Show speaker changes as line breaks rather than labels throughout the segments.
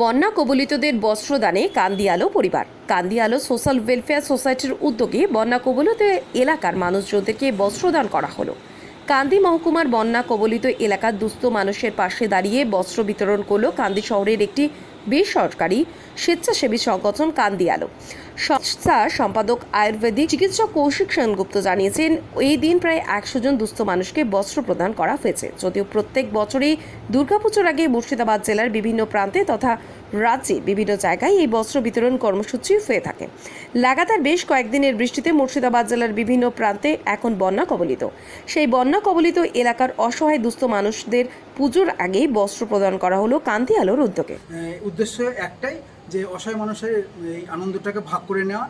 বন্যা কবলিতদের বস্ত্রদানে কান্দিয়ালো পরিবার। কান্দি আলো সোশ্যাল ওয়েলফেয়ার সোসাইটির উদ্যোগে বন্যা কবলিত এলাকার মানুষজনদেরকে বস্ত্রদান করা হলো। কান্দি মহকুমার বন্যা কবলিত এলাকার দুস্থ মানুষের পাশে দাঁড়িয়ে বস্ত্র বিতরণ করল কান্দি শহরের একটি বেসরকারি স্বেচ্ছাসেবী সংগঠন কান্দি আলো সংস্থার সম্পাদক আয়ুর্বেদিক চিকিৎসক কৌশিক সেনগুপ্ত জানিয়েছেন, এই দিন প্রায় একশো জন দুস্থ মানুষকে বস্ত্র প্রদান করা হয়েছে। যদিও প্রত্যেক বছরই দুর্গাপুজোর আগে মুর্শিদাবাদ জেলার বিভিন্ন প্রান্তে তথা রাজ্যে বিভিন্ন জায়গায় এই বস্ত্র বিতরণ কর্মসূচি হয়ে থাকে। লাগাতার বেশ কয়েকদিনের বৃষ্টিতে মুর্শিদাবাদ জেলার বিভিন্ন প্রান্তে এখন বন্যা কবলিত। সেই বন্যা কবলিত এলাকার অসহায় দুস্থ মানুষদের পুজোর আগেই বস্ত্র প্রদান করা হলো কান্তি আলোর উদ্যোগে।
উদ্দেশ্য একটাই যে অসহায় মানুষের এই আনন্দটাকে ভাগ করে নেওয়া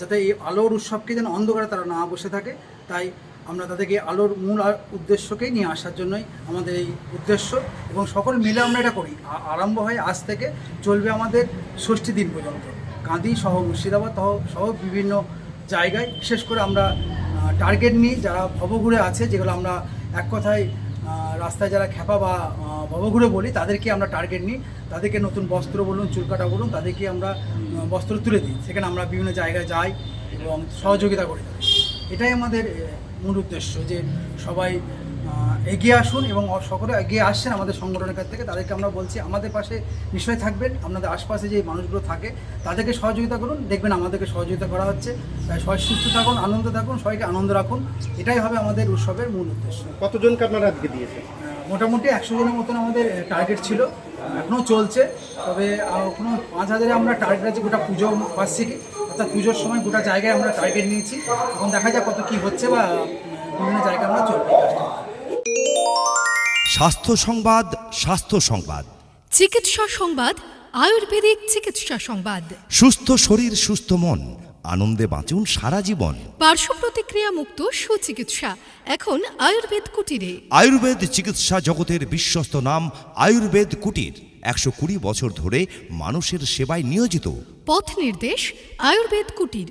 যাতে এই আলোর উৎসবকে যেন অন্ধকারে তারা না বসে থাকে। তাই আমরা তাদেরকে আলোর মূল উদ্দেশ্যকেই নিয়ে আসার জন্যই আমাদের এই উদ্দেশ্য এবং সকল মিলে আমরা এটা করি। আরম্ভ হয় আজ থেকে, চলবে আমাদের ষষ্ঠী দিন পর্যন্ত। কাঁদি সহ, মুর্শিদাবাদ সহ বিভিন্ন জায়গায়। বিশেষ করে আমরা টার্গেট নিই যারা ভবঘুরে আছে, যেগুলো আমরা এক কথায় রাস্তায় যারা খেপা বা ভবঘুরে বলি, তাদেরকে আমরা টার্গেট নিই। তাদেরকে নতুন বস্ত্র বলুন চুল কাটা বলুন, তাদেরকে আমরা বস্ত্র তুলে দিই। সেখানে আমরা বিভিন্ন জায়গায় যাই এবং সহযোগিতা করি এটাই আমাদের মূল উদ্দেশ্য যে সবাই এগিয়ে আসুন এবং সকলে এগিয়ে আসছেন আমাদের সংগঠনের কাছ থেকে। তাদেরকে আমরা বলছি আমাদের পাশে নিশ্চয়ই থাকবেন। আপনাদের আশপাশে যে মানুষগুলো থাকে তাদেরকে সহযোগিতা করুন। দেখবেন আমাদেরকে সহযোগিতা করা হচ্ছে। তাই সবাই সুস্থ থাকুন আনন্দ থাকুন সবাইকে আনন্দ রাখুন। এটাই হবে আমাদের উৎসবের মূল উদ্দেশ্য।
কতজনকে আপনারা আজকে দিয়েছেন?
মোটামুটি একশো জনের মতন আমাদের টার্গেট ছিল। এখনও চলছে। তবে এখনও পাঁচ হাজারে আমরা টার্গেট আছে গোটা পুজো বার্ষিকী অর্থাৎ পুজোর সময় গোটা জায়গায় আমরা টার্গেট নিয়েছি। এখন দেখা যাক কত কী হচ্ছে বা বিভিন্ন জায়গায় আমরা চলবে।
স্বাস্থ্য সংবাদ স্বাস্থ্য সংবাদ।
চিকিৎসা সংবাদ আয়ুর্বেদিক চিকিৎসা সংবাদ।
সুস্থ শরীর সুস্থ মন আনন্দে বাঁচুন সারা জীবন।
পার্শ্ব প্রতিক্রিয়া মুক্ত সুচিকিৎসা এখন আয়ুর্বেদ কুটিরে।
আয়ুর্বেদ চিকিৎসা জগতের বিশ্বস্ত নাম আয়ুর্বেদ কুটির। একশো কুড়ি বছর ধরে মানুষের সেবায় নিয়োজিত।
পথ নির্দেশ আয়ুর্বেদ কুটির।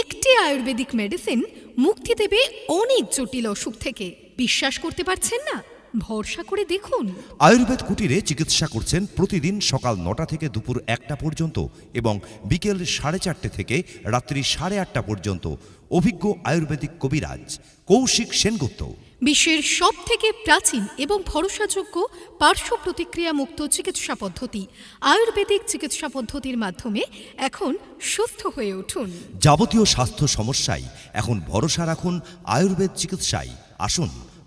একটি আয়ুর্বেদিক মেডিসিন মুক্তি দেবে অনেক জটিল অসুখ থেকে। বিশ্বাস করতে পারছেন না? ভরসা করে দেখুন।
আয়ুর্বেদ কুটিরে চিকিৎসা করছেন প্রতিদিন সকাল নটা থেকে দুপুর একটা পর্যন্ত এবং বিকেল সাড়ে চারটে থেকে রাত্রি সাড়ে আটটা পর্যন্ত। অভিজ্ঞ আয়ুর্বেদিক কবিরাজ কৌশিক সেনগুপ্ত।
বিশ্বের সব থেকে প্রাচীন এবং ভরসাযোগ্য পার্শ্ব প্রতিক্রিয়া মুক্ত চিকিৎসা পদ্ধতি, আয়ুর্বেদিক চিকিৎসা পদ্ধতির মাধ্যমে এখন সুস্থ হয়ে উঠুন।
যাবতীয় স্বাস্থ্য সমস্যায় এখন ভরসা রাখুন আয়ুর্বেদ চিকিৎসায়। আসুন